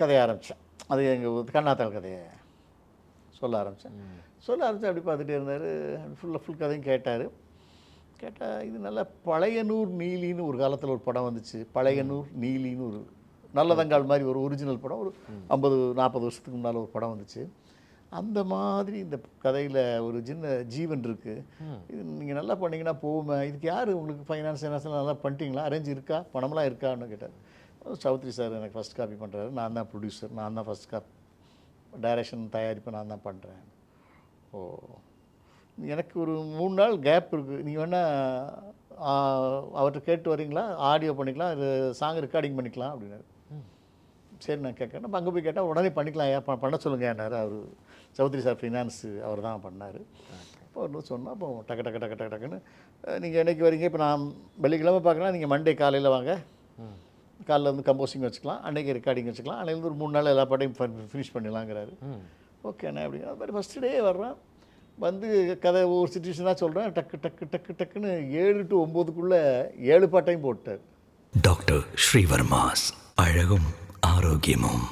கதைய ஆரம்பித்தேன் அது எங்கள் கண்ணாத்தாள் கதையை சொல்ல ஆரம்பித்தேன் சொல்ல ஆரம்பித்து அப்படி பார்த்துட்டே இருந்தார். ஃபுல்லாக ஃபுல் கதையும் கேட்டார். கேட்டால் இது நல்ல பழையனூர் நீலின்னு ஒரு காலத்தில் ஒரு படம் வந்துச்சு. பழையனூர் நீலின்னு ஒரு நல்லதங்கால் மாதிரி ஒரு ஒரிஜினல் படம். ஒரு ஐம்பது நாற்பது வருஷத்துக்கு முன்னால் ஒரு படம் வந்துச்சு. அந்த மாதிரி இந்த கதையில் ஒரு சின்ன ஜீவன் இருக்குது இது நீங்கள் நல்லா பண்ணீங்கன்னா போகுமே. இதுக்கு யார் உங்களுக்கு ஃபைனான்ஸ் ஃபைனான்ஸ் நல்லா பண்ணிட்டீங்களா? அரேஞ்ச் இருக்கா? பணம்லாம் இருக்கான்னு கேட்டார். சௌத்ரி சார் எனக்கு ஃபஸ்ட் காப்பி பண்ணுறாரு நான் தான் ப்ரொடியூசர் நான் தான் ஃபஸ்ட் காப்பி டைரக்ஷன் தயாரிப்பு நான் தான் பண்ணுறேன் ஓ. எனக்கு ஒரு மூணு நாள் கேப் இருக்குது நீங்கள் வேணால் அவர்கிட்ட கேட்டு வரீங்களா? ஆடியோ பண்ணிக்கலாம். இது சாங் ரெக்கார்டிங் பண்ணிக்கலாம் அப்படின்னாரு. சரி நான் கேட்கறேன். அப்போ அங்கே போய் கேட்டால் உடனே பண்ணிக்கலாம். ஏன் பண்ண சொல்லுங்கன்னாரு அவர் சௌத்ரி சார் ஃபினான்ஸ் அவர் தான் பண்ணார். அப்போ அவர் சொன்னால் அப்போ டக்கு டக்கு டக்கு டக்கு டக்குன்னு நீங்கள் என்னைக்கு வரீங்க? இப்போ நான் வெள்ளிக்கிழமை பார்க்கலாம் நீங்கள் மண்டே காலையில் வாங்க. காலைல வந்து கம்போசிங் வச்சுக்கலாம் அன்னைக்கு ரெக்கார்டிங் வச்சுக்கலாம். அன்னைக்கு ஒரு மூணு நாள் எல்லா பாட்டையும் ஃபினிஷ் பண்ணிடலாங்கிறாரு. ஓகேண்ணே அப்படிங்கிற அது மாதிரி ஃபஸ்ட்டு டே வர்றேன். வந்து கதை ஒரு சுச்சுவேஷனாக சொல்கிறேன் டக்கு டக்கு டக்கு டக்குன்னு ஏழு டு ஒம்போதுக்குள்ளே ஏழு பாட்டையும் போட்டார். டாக்டர் ஸ்ரீவர்மாஸ் அழகும் ஆரோக்கியமும்.